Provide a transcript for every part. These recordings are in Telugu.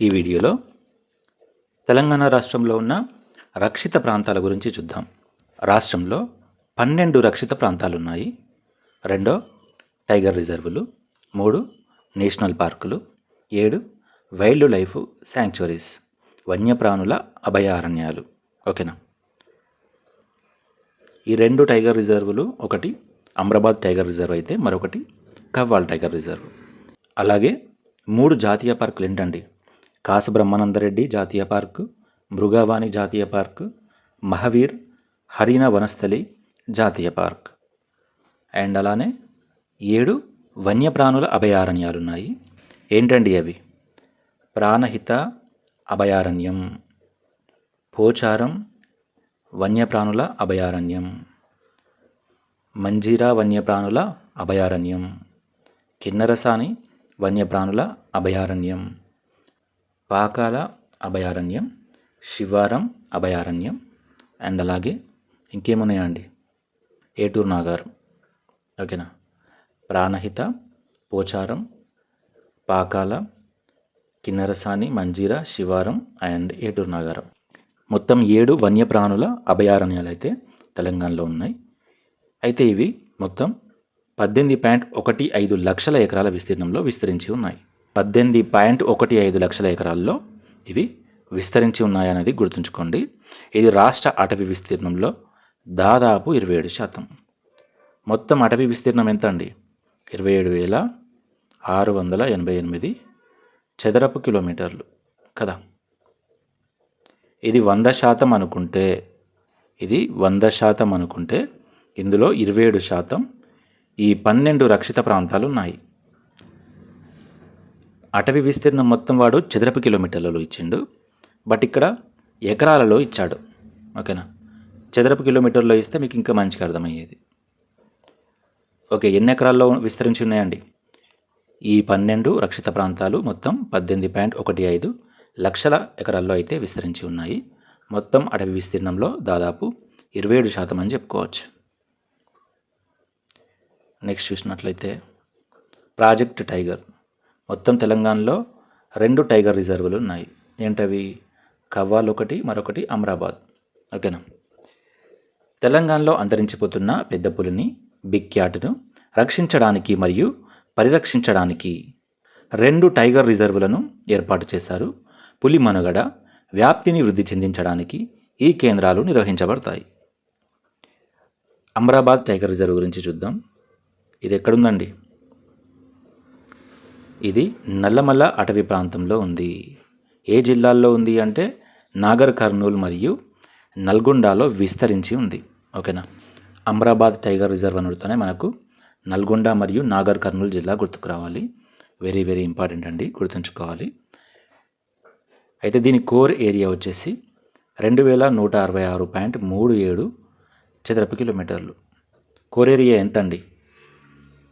ఈ వీడియోలో తెలంగాణ రాష్ట్రంలో ఉన్న రక్షిత ప్రాంతాల గురించి చూద్దాం. రాష్ట్రంలో పన్నెండు రక్షిత ప్రాంతాలు ఉన్నాయి రెండో టైగర్ రిజర్వులు. మూడు నేషనల్ పార్కులు. ఏడు వైల్డ్ లైఫ్ శాంక్చురీస్ వన్యప్రాణుల అభయారణ్యాలు. ఓకేనా? ఈ రెండు టైగర్ రిజర్వులు ఒకటి అమ్రాబాద్ టైగర్ రిజర్వ్ అయితే మరొకటి కవ్వాల్ టైగర్ రిజర్వ్. అలాగే మూడు జాతీయ పార్కులు ఏంటండి? కాసు బ్రహ్మానందరెడ్డి జాతీయ పార్కు మృగావాణి జాతీయ పార్కు మహవీర్ హరిణ వనస్థలి జాతీయ పార్క్. అండ్ అలానే ఏడు వన్యప్రాణుల అభయారణ్యాలు ఉన్నాయి ఏంటండి అవి? ప్రాణహిత అభయారణ్యం పోచారం వన్యప్రాణుల అభయారణ్యం మంజీరా వన్యప్రాణుల అభయారణ్యం కిన్నరసాని వన్యప్రాణుల అభయారణ్యం. పాకాల అభయారణ్యం శివారం అభయారణ్యం అండ్ అలాగే ఇంకేమున్నాయండి? ఏటూరు నాగారం. ఓకేనా? ప్రాణహిత పోచారం పాకాల కిన్నరసాని మంజీరా శివారం అండ్ ఏటూరు నాగారం. మొత్తం ఏడు వన్యప్రాణుల అభయారణ్యాలు అయితే తెలంగాణలో ఉన్నాయి. అయితే ఇవి మొత్తం పద్దెనిమిది పాయింట్ ఒకటి ఐదు లక్షల ఎకరాల విస్తీర్ణంలో విస్తరించి ఉన్నాయి. పద్దెనిమిది పాయింట్ ఒకటి ఐదు లక్షల ఎకరాల్లో ఇవి విస్తరించి ఉన్నాయనేది గుర్తుంచుకోండి. ఇది రాష్ట్ర అటవీ విస్తీర్ణంలో దాదాపు ఇరవై ఏడు శాతం. మొత్తం అటవీ విస్తీర్ణం ఎంత అండి ఇరవై ఏడు వేల ఆరు వందల ఎనభై ఎనిమిది చదరపు కిలోమీటర్లు కదా? ఇది వంద శాతం అనుకుంటే ఇది వంద శాతం అనుకుంటే ఇందులో ఇరవై ఏడు శాతం ఈ పన్నెండు రక్షిత ప్రాంతాలు ఉన్నాయి. అటవీ విస్తీర్ణం మొత్తం వాడు చదరపు కిలోమీటర్లలో ఇచ్చిండు. బట్ ఇక్కడ ఎకరాలలో ఇచ్చాడు. ఓకేనా? చదరపు కిలోమీటర్లో ఇస్తే మీకు ఇంకా మంచిగా అర్థమయ్యేది. ఓకే ఎన్ని ఎకరాల్లో విస్తరించి ఉన్నాయండి? ఈ పన్నెండు రక్షిత ప్రాంతాలు మొత్తం పద్దెనిమిది పాయింట్ ఒకటి ఐదు లక్షల ఎకరాల్లో అయితే విస్తరించి ఉన్నాయి. మొత్తం అటవీ విస్తీర్ణంలో దాదాపు ఇరవై ఏడు శాతం అని చెప్పుకోవచ్చు. నెక్స్ట్ చూసినట్లయితే ప్రాజెక్ట్ టైగర్. మొత్తం తెలంగాణలో రెండు టైగర్ రిజర్వులు ఉన్నాయి. ఏంటవి? కవ్వాల్ ఒకటి మరొకటి అమరాబాద్. ఓకేనా? తెలంగాణలో అంతరించిపోతున్న పెద్ద పులిని బిగ్ క్యాట్ను రక్షించడానికి మరియు పరిరక్షించడానికి రెండు టైగర్ రిజర్వులను ఏర్పాటు చేశారు. పులి మనుగడ వ్యాప్తిని వృద్ధి చెందించడానికి ఈ కేంద్రాలు నిర్వహించబడతాయి. అమరాబాద్ టైగర్ రిజర్వ్ గురించి చూద్దాం. ఇది ఎక్కడుందండి? ఇది నల్లమల్ల అటవీ ప్రాంతంలో ఉంది. ఏ జిల్లాల్లో ఉంది అంటే నాగర్ కర్నూలు మరియు నల్గొండలో విస్తరించి ఉంది. ఓకేనా? అమరాబాద్ టైగర్ రిజర్వ్ అనుడితోనే మనకు నల్గొండ మరియు నాగర్ కర్నూలు జిల్లా గుర్తుకు రావాలి. వెరీ వెరీ ఇంపార్టెంట్ అండి గుర్తుంచుకోవాలి. అయితే దీని కోర్ ఏరియా వచ్చేసి రెండు వేల నూట అరవై ఆరు పాయింట్ మూడు ఏడు చదరపు కిలోమీటర్లు. కోర్ ఏరియా ఎంత అండి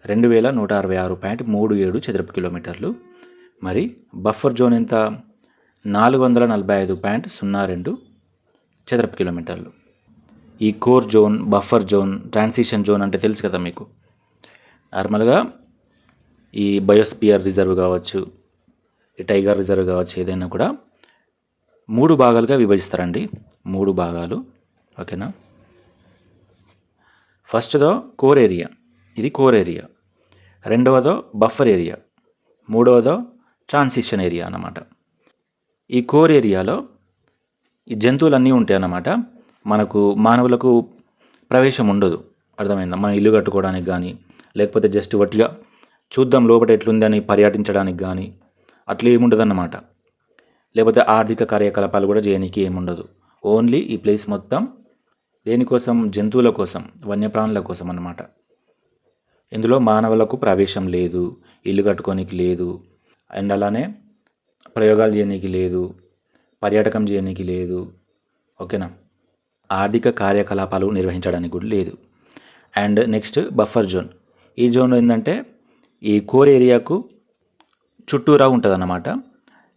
రెండు వేల నూట అరవై ఆరు పాయింట్ మూడు ఏడు చదరపు కిలోమీటర్లు. మరి బఫర్ జోన్ ఎంత? నాలుగు వందల నలభై ఐదు పాయింట్ సున్నా రెండు చదరపు కిలోమీటర్లు. ఈ core zone buffer zone transition zone అంటే తెలుసు కదా మీకు. నార్మల్గా ఈ బయోస్పియర్ రిజర్వ్ కావచ్చు ఈ టైగర్ రిజర్వ్ కావచ్చు ఏదైనా కూడా మూడు భాగాలుగా విభజిస్తారండి. మూడు భాగాలు. ఓకేనా? ఫస్ట్దో కోర్ ఏరియా. ఇది కోర్ ఏరియా. రెండవదో బఫర్ ఏరియా. మూడవదో ట్రాన్సిషన్ ఏరియా అన్నమాట. ఈ కోర్ ఏరియాలో ఈ జంతువులన్నీ ఉంటాయి అన్నమాట. మనకు మానవులకు ప్రవేశం ఉండదు. అర్థమైందా? మన ఇల్లు కట్టుకోవడానికి కానీ లేకపోతే జస్ట్ వట్టిగా చూద్దాం లోపల ఎట్లుందని పర్యటించడానికి కానీ అట్లా ఏముండదు అన్నమాట లేకపోతే ఆర్థిక కార్యకలాపాలు కూడా చేయడానికి ఏముండదు. ఓన్లీ ఈ ప్లేస్ మొత్తం దేనికోసం? జంతువుల కోసం వన్యప్రాణుల కోసం అన్నమాట. ఇందులో మానవులకు ప్రవేశం లేదు ఇల్లు కట్టుకోనికి లేదు అండ్ అలానే ప్రయోగాలు చేయనీకి లేదు పర్యాటకం చేయనీకి లేదు ఓకేనా? ఆర్థిక కార్యకలాపాలు నిర్వహించడానికి కూడా లేదు. And next buffer zone. ఈ జోన్ ఏంటంటే ఈ కోర్ ఏరియాకు చుట్టూరా ఉంటుందన్నమాట.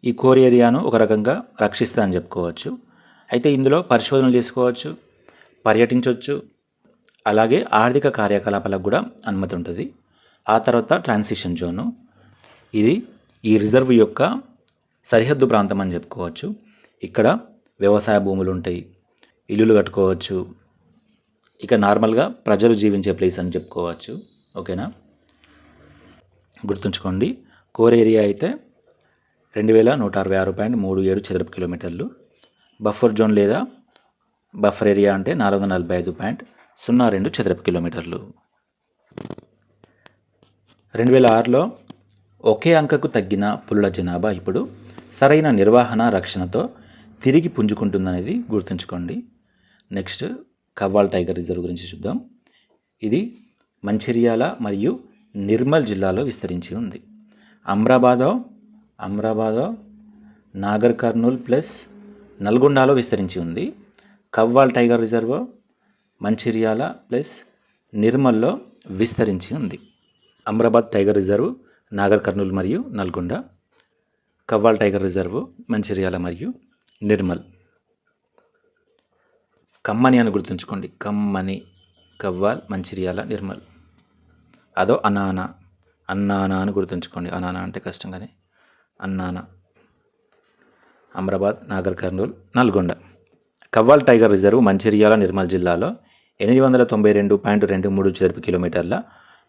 ఈ కోర్ ఏరియాను ఒక రకంగా రక్షిస్తుందని చెప్పుకోవచ్చు. అయితే ఇందులో పరిశోధనలు చేసుకోవచ్చు పర్యటించవచ్చు అలాగే ఆర్థిక కార్యకలాపాలకు కూడా అనుమతి ఉంటుంది. ఆ తర్వాత ట్రాన్సిషన్ జోను. ఇది ఈ రిజర్వ్ యొక్క సరిహద్దు ప్రాంతం అని చెప్పుకోవచ్చు. ఇక్కడ వ్యవసాయ భూములు ఉంటాయి. ఇల్లులు కట్టుకోవచ్చు. ఇక నార్మల్గా ప్రజలు జీవించే ప్లేస్ అని చెప్పుకోవచ్చు. ఓకేనా? గుర్తుంచుకోండి కోర్ ఏరియా అయితే రెండు వేల నూట అరవై ఆరు పాయింట్ మూడు ఏడు చదరపు కిలోమీటర్లు. బఫర్ జోన్ లేదా బఫర్ ఏరియా అంటే నాలుగు వందల నలభై ఐదు పాయింట్ సున్నా రెండు చదరపు కిలోమీటర్లు. రెండు వేల ఆరులో ఒకే అంకకు తగ్గిన పుల్ల జనాభా ఇప్పుడు సరైన నిర్వహణ రక్షణతో తిరిగి పుంజుకుంటుందనేది గుర్తుంచుకోండి. నెక్స్ట్ కవ్వాల్ టైగర్ రిజర్వ్ గురించి చూద్దాం. ఇది మంచిర్యాల మరియు నిర్మల్ జిల్లాలో విస్తరించి ఉంది. అమ్రాబాదో అమ్రాబాదో నాగర్ కర్నూల్ ప్లస్ నల్గొండలో విస్తరించి ఉంది. Kawal tiger reserve Mancherial plus నిర్మల్లో విస్తరించి ఉంది. అమ్రాబాద్ టైగర్ రిజర్వ్ నాగర్ కర్నూలు మరియు నల్గొండ కవ్వాల్ టైగర్ రిజర్వ్ మంచిర్యాల మరియు నిర్మల్. కమ్మని అని గుర్తుంచుకోండి. కమ్మని కవ్వాల్ మంచిర్యాల నిర్మల్. అదో అనాన. అన్నాన అని గుర్తుంచుకోండి. అనాన అంటే కష్టం కానీ అన్నాన. అమ్రాబాద్ నాగర్ కర్నూలు నల్గొండ. కవ్వాల్ టైగర్ రిజర్వ్ మంచిర్యాల నిర్మల్ జిల్లాలో ఎనిమిది వందల తొంభై రెండు పాయింట్ రెండు మూడు చదరపు కిలోమీటర్ల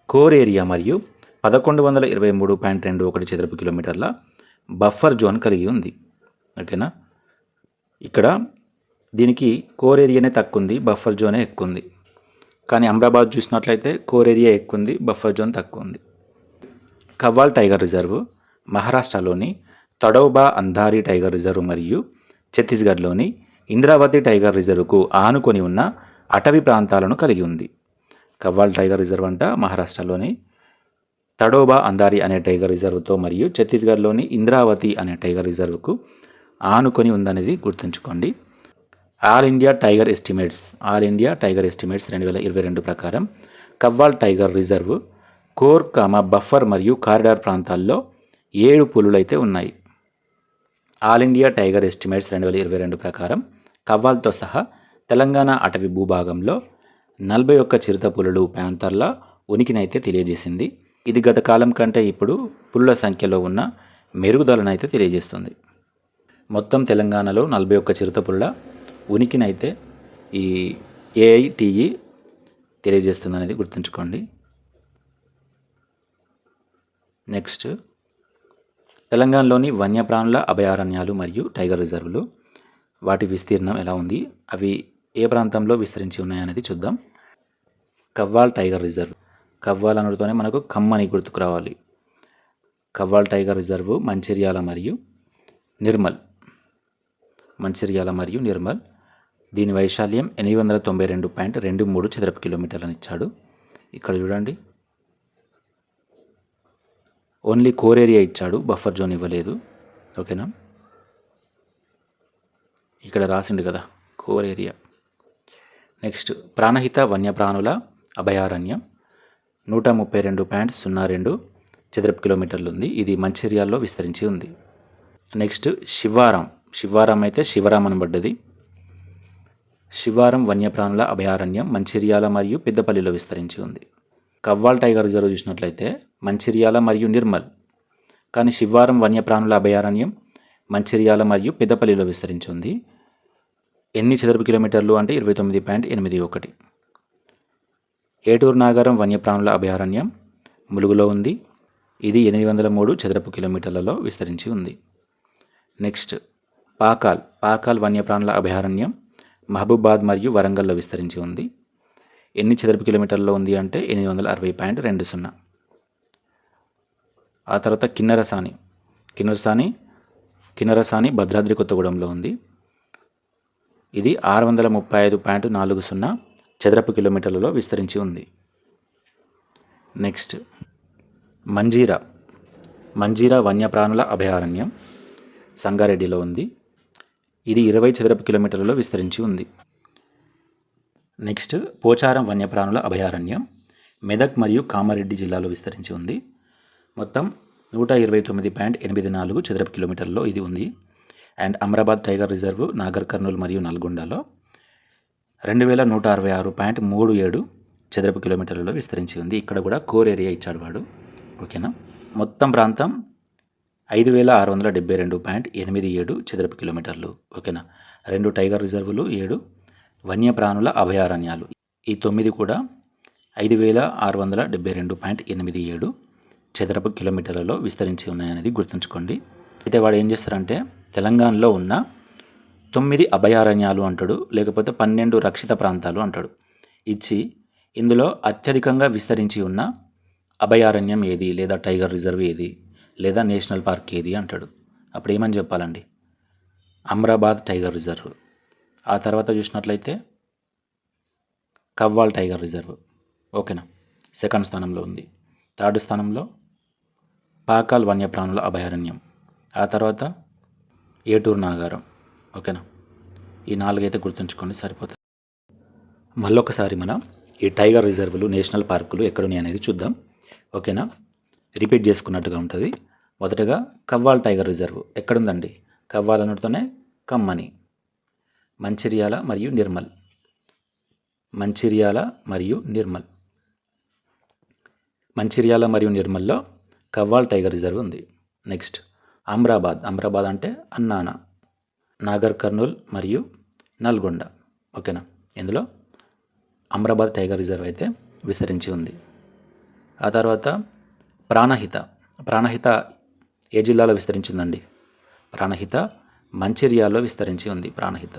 కోర్ ఏరియా మరియు పదకొండు వందల ఇరవై మూడు పాయింట్ రెండు ఒకటి చదరపు కిలోమీటర్ల బఫర్ జోన్ కలిగి ఉంది. ఓకేనా? ఇక్కడ దీనికి కోర్ ఏరియానే తక్కువ ఉంది బఫర్ జోనే ఎక్కువ ఉంది కానీ అమరాబాద్ చూసినట్లయితే కోర్ ఏరియా ఎక్కువ ఉంది బఫర్ జోన్ తక్కువ ఉంది కవ్వాల్ టైగర్ రిజర్వ్ మహారాష్ట్రలోని తడౌబా అంధారి టైగర్ రిజర్వ్ మరియు ఛత్తీస్గఢ్లోని ఇంద్రావతి టైగర్ రిజర్వ్కు ఆనుకొని ఉన్న అటవీ ప్రాంతాలను కలిగి ఉంది. కవ్వాల్ టైగర్ రిజర్వ్ అంట మహారాష్ట్రలోని తడోబా అందారి అనే టైగర్ రిజర్వ్తో మరియు ఛత్తీస్గఢ్లోని ఇంద్రావతి అనే టైగర్ రిజర్వ్కు ఆనుకొని ఉందనేది గుర్తుంచుకోండి. All India tiger estimates all India tiger estimates రెండు వేల ఇరవై రెండు ప్రకారం Kawal tiger reserve core comma buffer మరియు కారిడార్ ప్రాంతాల్లో ఏడు పులులైతే ఉన్నాయి. ఆల్ ఇండియా టైగర్ ఎస్టిమేట్స్ రెండు వేల ఇరవై రెండు ప్రకారం కవ్వాల్తో సహా తెలంగాణ అటవీ భూభాగంలో నలభై ఒక్క చిరుత పులులు ప్యాంతర్ల ఉనికినైతే తెలియజేసింది. ఇది గత కాలం కంటే ఇప్పుడు పులుల సంఖ్యలో ఉన్న మెరుగుదలనైతే తెలియజేస్తుంది. మొత్తం తెలంగాణలో నలభై ఒక్క చిరుతపుల్ల ఉనికినైతే ఈ ఏఐటిఈ తెలియజేస్తుంది అనేది గుర్తుంచుకోండి. నెక్స్ట్ తెలంగాణలోని వన్యప్రాణుల అభయారణ్యాలు మరియు టైగర్ రిజర్వులు వాటి విస్తీర్ణం ఎలా ఉంది? అవి ఏ ప్రాంతంలో విస్తరించి ఉన్నాయనేది చూద్దాం. Kawal tiger reserve. కవ్వాల్ అనడంతోనే మనకు కమ్మని గుర్తుకు రావాలి. కవ్వాల్ టైగర్ రిజర్వ్ మంచిర్యాల మరియు నిర్మల్. మంచిర్యాల మరియు నిర్మల్. దీని వైశాల్యం ఎనిమిది వందల తొంభై రెండు పాయింట్ రెండు మూడు చదరపు కిలోమీటర్లను ఇచ్చాడు. ఇక్కడ చూడండి. ఓన్లీ కోర్ ఏరియా ఇచ్చాడు. బఫర్ జోన్ ఇవ్వలేదు. ఓకేనా? ఇక్కడ రాసిండు కదా కోర్ ఏరియా. నెక్స్ట్ ప్రాణహిత వన్యప్రాణుల అభయారణ్యం. నూట ముప్పై రెండు పాయింట్ సున్నా రెండు చదరపు కిలోమీటర్లు ఉంది. ఇది మంచిర్యాల్లో విస్తరించి ఉంది. నెక్స్ట్ శివారం. శివారం అయితే శివరాం అనబడ్డది శివారం వన్యప్రాణుల అభయారణ్యం మంచిర్యాల మరియు పెద్దపల్లిలో విస్తరించి ఉంది. కవ్వాల్ టైగర్ రిజర్వ్ చూసినట్లయితే మంచిర్యాల మరియు నిర్మల్. కానీ శివారం వన్యప్రాణుల అభయారణ్యం మంచిర్యాల మరియు పెద్దపల్లిలో విస్తరించి ఉంది. ఎన్ని చదరపు కిలోమీటర్లు అంటే ఇరవై తొమ్మిది పాయింట్ ఎనిమిది ఒకటి. ఏటూరు నాగారం వన్యప్రాణుల అభయారణ్యం ములుగులో ఉంది. ఇది ఎనిమిది వందల మూడు చదరపు కిలోమీటర్లలో విస్తరించి ఉంది. నెక్స్ట్ పాకాల్ పాకాల్ వన్యప్రాణుల అభయారణ్యం మహబూబాద్ మరియు వరంగల్లో విస్తరించి ఉంది. ఎన్ని చదరపు కిలోమీటర్లో ఉంది అంటే ఎనిమిది వందల అరవై పాయింట్ రెండు సున్నా. ఆ తర్వాత కిన్నరసాని కిన్నరసాని కిన్నరసాని భద్రాద్రి కొత్తగూడెంలో ఉంది. ఇది ఆరు వందల ముప్పై ఐదు పాయింట్ నాలుగు సున్నా చదరపు కిలోమీటర్లలో విస్తరించి ఉంది. నెక్స్ట్ మంజీరా. మంజీరా వన్యప్రాణుల అభయారణ్యం సంగారెడ్డిలో ఉంది. ఇది ఇరవై చదరపు కిలోమీటర్లలో విస్తరించి ఉంది. నెక్స్ట్ పోచారం వన్యప్రాణుల అభయారణ్యం మెదక్ మరియు కామారెడ్డి జిల్లాలో విస్తరించి ఉంది. మొత్తం నూట ఇరవై తొమ్మిది పాయింట్ ఎనిమిది నాలుగు చదరపు కిలోమీటర్లో ఇది ఉంది. And Amrabad tiger reserve Nagar Kurnool మరియు నల్గొండలో రెండు వేల నూట అరవై ఆరు పాయింట్ మూడు ఏడు చదరపు కిలోమీటర్లలో విస్తరించి ఉంది. ఇక్కడ కూడా కోర్ ఏరియా ఇచ్చాడు వాడు. ఓకేనా? మొత్తం ప్రాంతం ఐదు వేల ఆరు వందల డెబ్బై రెండు పాయింట్ ఎనిమిది ఏడు చదరపు కిలోమీటర్లు. ఓకేనా? రెండు టైగర్ రిజర్వులు ఏడు వన్యప్రాణుల అభయారణ్యాలు. ఈ తొమ్మిది కూడా ఐదు వేల ఆరు వందల డెబ్బై రెండు పాయింట్ ఎనిమిది ఏడు చదరపు కిలోమీటర్లలో విస్తరించి ఉన్నాయనేది గుర్తుంచుకోండి. అయితే వాడు ఏం చేస్తారంటే తెలంగాణలో ఉన్న తొమ్మిది అభయారణ్యాలు అంటాడు లేకపోతే పన్నెండు రక్షిత ప్రాంతాలు అంటాడు. ఇచ్చి ఇందులో అత్యధికంగా విస్తరించి ఉన్న అభయారణ్యం ఏది? లేదా టైగర్ రిజర్వ్ ఏది? లేదా నేషనల్ పార్క్ ఏది? అంటాడు. అప్పుడు ఏమని చెప్పాలండి? Amrabad tiger reserve. ఆ తర్వాత చూసినట్లయితే కవ్వాల్ టైగర్ రిజర్వ్. ఓకేనా? సెకండ్ స్థానంలో ఉంది. థర్డ్ స్థానంలో పాకాల్ వన్యప్రాణుల అభయారణ్యం. ఆ తర్వాత ఏటూరు నాగారం. ఓకేనా? ఈ నాలుగైతే గుర్తుంచుకోండి సరిపోతుంది. మళ్ళొకసారి మనం ఈ టైగర్ రిజర్వులు నేషనల్ పార్కులు ఎక్కడున్నాయి అనేది చూద్దాం. ఓకేనా? రిపీట్ చేసుకున్నట్టుగా ఉంటుంది. మొదటగా కవ్వాల్ టైగర్ రిజర్వ్ ఎక్కడుందండి? కవ్వాల్ అనడంతోనే కమ్మని మంచిర్యాల మరియు నిర్మల్. మంచిర్యాల మరియు నిర్మల్. మంచిర్యాల మరియు నిర్మల్లో కవ్వాల్ టైగర్ రిజర్వ్ ఉంది. నెక్స్ట్. అమ్రాబాద్. అమ్రాబాద్ అంటే అన్నానా నాగర్ కర్నూల్ మరియు నల్గొండ. ఓకేనా? ఇందులో అమ్రాబాద్ టైగర్ రిజర్వ్ అయితే విస్తరించి ఉంది. ఆ తర్వాత ప్రాణహిత. ప్రాణహిత ఏ జిల్లాలో విస్తరించిందండి ప్రాణహిత మంచిర్యాలో విస్తరించి ఉంది. ప్రాణహిత.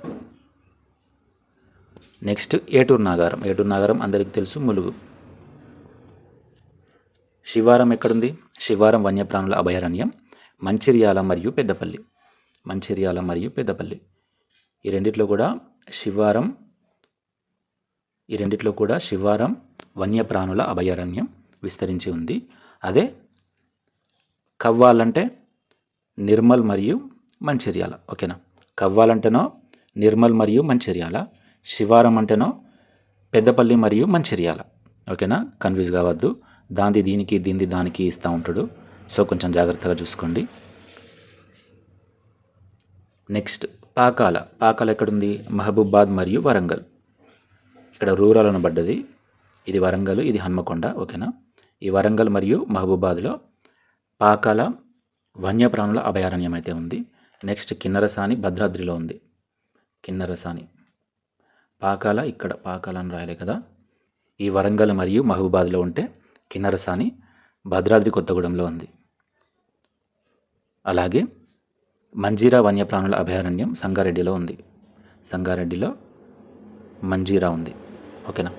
నెక్స్ట్ ఏటూరు నాగారం. ఏటూరు నాగారం అందరికీ తెలుసు ములుగు. శివారం ఎక్కడుంది? శివారం వన్యప్రాణుల అభయారణ్యం. మంచిర్యాల మరియు పెద్దపల్లి. మంచిర్యాల మరియు పెద్దపల్లి. ఈ రెండిట్లో కూడా శివారం ఈ రెండిట్లో కూడా శివారం వన్యప్రాణుల అభయారణ్యం విస్తరించి ఉంది. అదే కవ్వాలంటే నిర్మల్ మరియు మంచిర్యాల ఓకేనా? కవ్వాలంటేనో నిర్మల్ మరియు మంచిర్యాల శివారం అంటేనో పెద్దపల్లి మరియు మంచిర్యాల ఓకేనా? కన్ఫ్యూజ్ కావద్దు. దాంది దీనికి దీంది దానికి ఇస్తూ ఉంటాడు. సో కొంచెం జాగ్రత్తగా చూసుకోండి. నెక్స్ట్ పాకాల. పాకాల ఎక్కడుంది? మహబూబాద్ మరియు వరంగల్. ఇక్కడ రూరల్ అనబడ్డది. ఇది వరంగల్ ఇది హన్మకొండ ఓకేనా? ఈ వరంగల్ మరియు మహబూబాద్లో పాకాల వన్యప్రాణుల అభయారణ్యం అయితే ఉంది. నెక్స్ట్ కిన్నరసాని భద్రాద్రిలో ఉంది. కిన్నరసాని. పాకాల ఇక్కడ పాకాల అని రాయలే కదా. ఈ వరంగల్ మరియు మహబూబాద్లో ఉంటే కిన్నరసాని భద్రాద్రి కొత్తగూడెంలో ఉంది. అలాగే మంజీరా వన్యప్రాణుల అభయారణ్యం సంగారెడ్డిలో ఉంది. సంగారెడ్డిలో మంజీరా ఉంది. ఓకేనా?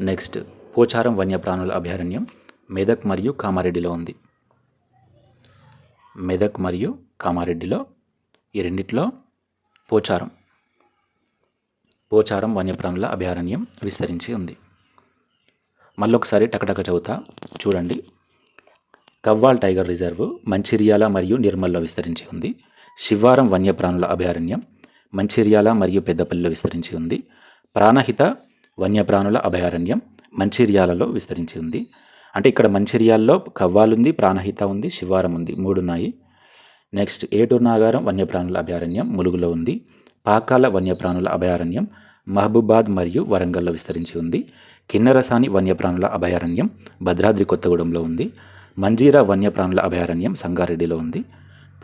నెక్స్ట్ పోచారం వన్యప్రాణుల అభయారణ్యం మెదక్ మరియు కామారెడ్డిలో ఉంది. మెదక్ మరియు కామారెడ్డిలో ఈ రెండిట్లో పోచారం పోచారం వన్యప్రాణుల అభయారణ్యం విస్తరించి ఉంది. మళ్ళొకసారి టకటక చదువుతా చూడండి. కవ్వాల్ టైగర్ రిజర్వ్ మంచిర్యాల మరియు నిర్మల్లో విస్తరించి ఉంది. శివారం వన్యప్రాణుల అభయారణ్యం మంచిర్యాల మరియు పెద్దపల్లిలో విస్తరించి ఉంది. ప్రాణహిత వన్యప్రాణుల అభయారణ్యం మంచిర్యాలలో విస్తరించి ఉంది. అంటే ఇక్కడ మంచిర్యాలలో కవ్వాలుంది ప్రాణహిత ఉంది శివారం ఉంది మూడు ఉన్నాయి. నెక్స్ట్ ఏటూరు నాగారం వన్యప్రాణుల అభయారణ్యం ములుగులో ఉంది. పాకాల వన్యప్రాణుల అభయారణ్యం మహబూబాద్ మరియు వరంగల్లో విస్తరించి ఉంది. కిన్నరసాని వన్యప్రాణుల అభయారణ్యం భద్రాద్రి కొత్తగూడెంలో ఉంది. మంజీరా వన్యప్రాణుల అభయారణ్యం సంగారెడ్డిలో ఉంది.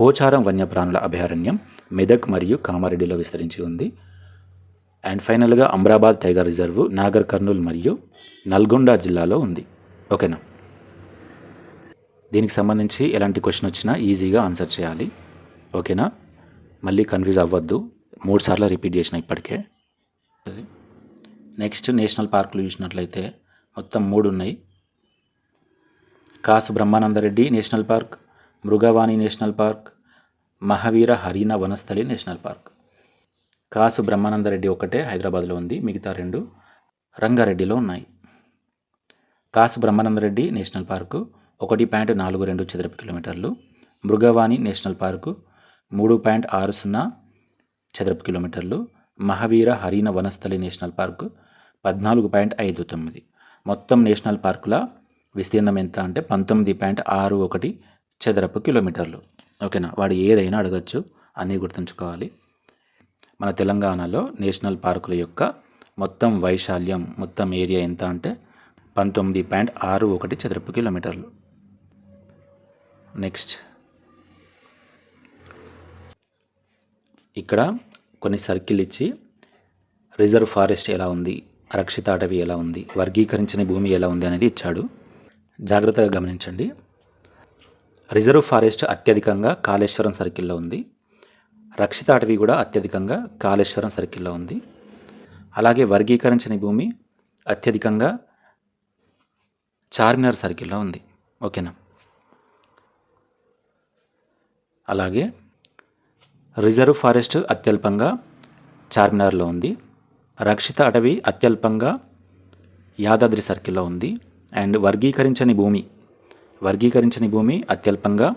పోచారం వన్యప్రాణుల అభయారణ్యం మెదక్ మరియు కామారెడ్డిలో విస్తరించి ఉంది. అండ్ ఫైనల్గా అమ్రాబాద్ టైగర్ రిజర్వ్ నాగర్ కర్నూల్ మరియు నల్గొండ జిల్లాలో ఉంది. ఓకేనా? దీనికి సంబంధించి ఎలాంటి క్వశ్చన్ వచ్చినా ఈజీగా ఆన్సర్ చేయాలి. ఓకేనా? మళ్ళీ కన్ఫ్యూజ్ అవ్వద్దు. మూడు సార్లు రిపీట్ చేసిన ఇప్పటికే. నెక్స్ట్ నేషనల్ పార్కులు చూసినట్లయితే మొత్తం మూడు ఉన్నాయి. Kasu Brahmananda Reddy national park Mrugavani national park Mahavir Harina Vanasthali national park. Kasu Brahmananda Reddy ఒకటే హైదరాబాద్లో ఉంది మిగతా రెండు రంగారెడ్డిలో ఉన్నాయి. కాసు బ్రహ్మానందరెడ్డి నేషనల్ పార్కు ఒకటి పాయింట్ నాలుగు రెండు చదరపు కిలోమీటర్లు మృగవాణి నేషనల్ పార్కు మూడు పాయింట్ ఆరు సున్నా చదరపు కిలోమీటర్లు మహావీర హరిణ వనస్థలి నేషనల్ పార్కు పద్నాలుగు పాయింట్ ఐదు తొమ్మిది. మొత్తం నేషనల్ పార్కుల విస్తీర్ణం ఎంత అంటే పంతొమ్మిది పాయింట్ ఆరు ఒకటి చదరపు కిలోమీటర్లు. ఓకేనా? వాడు ఏదైనా అడగచ్చు. అని గుర్తుంచుకోవాలి. మన తెలంగాణలో నేషనల్ పార్కుల యొక్క మొత్తం వైశాల్యం మొత్తం ఏరియా ఎంత అంటే పంతొమ్మిది పాయింట్ ఆరు ఒకటి చదరపు కిలోమీటర్లు. నెక్స్ట్. ఇక్కడ కొన్ని సర్కిల్ ఇచ్చి రిజర్వ్ ఫారెస్ట్ ఎలా ఉంది? అరక్షిత అటవీ ఎలా ఉంది? వర్గీకరించిన భూమి ఎలా ఉంది అనేది ఇచ్చాడు. జాగ్రత్తగా గమనించండి. రిజర్వ్ ఫారెస్ట్ అత్యధికంగా కాళేశ్వరం సర్కిల్లో ఉంది. రక్షిత అటవీ కూడా అత్యధికంగా కాళేశ్వరం సర్కిల్లో ఉంది. అలాగే వర్గీకరించిన భూమి అత్యధికంగా చార్మినార్ సర్కిల్లో ఉంది. ఓకేనా? అలాగే రిజర్వ్ ఫారెస్ట్ అత్యల్పంగా చార్మినార్లో ఉంది. రక్షిత అటవీ అత్యల్పంగా యాదాద్రి సర్కిల్లో ఉంది. అండ్ వర్గీకరించని భూమి. వర్గీకరించని భూమి అత్యల్పంగా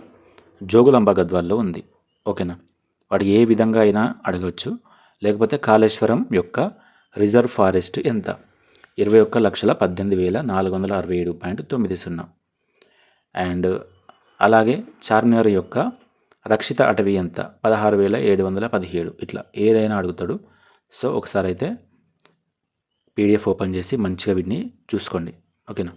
జోగులాంబ గద్వాల్లో ఉంది. ఓకేనా? వాడు ఏ విధంగా అయినా అడగవచ్చు లేకపోతే కాళేశ్వరం యొక్క రిజర్వ్ ఫారెస్ట్ ఎంత? ఇరవై ఒక్క లక్షల పద్దెనిమిది వేల నాలుగు వందల అరవై ఏడు పాయింట్ తొమ్మిది సున్నా. అండ్ అలాగే చార్మినార్ యొక్క రక్షిత అటవీ ఎంత? పదహారు వేల ఏడు వందల పదిహేడు. ఇట్లా ఏదైనా అడుగుతాడు. సో ఒకసారి అయితే పీడిఎఫ్ ఓపెన్ చేసి మంచిగా వీటిని చూసుకోండి. ఓకేనా?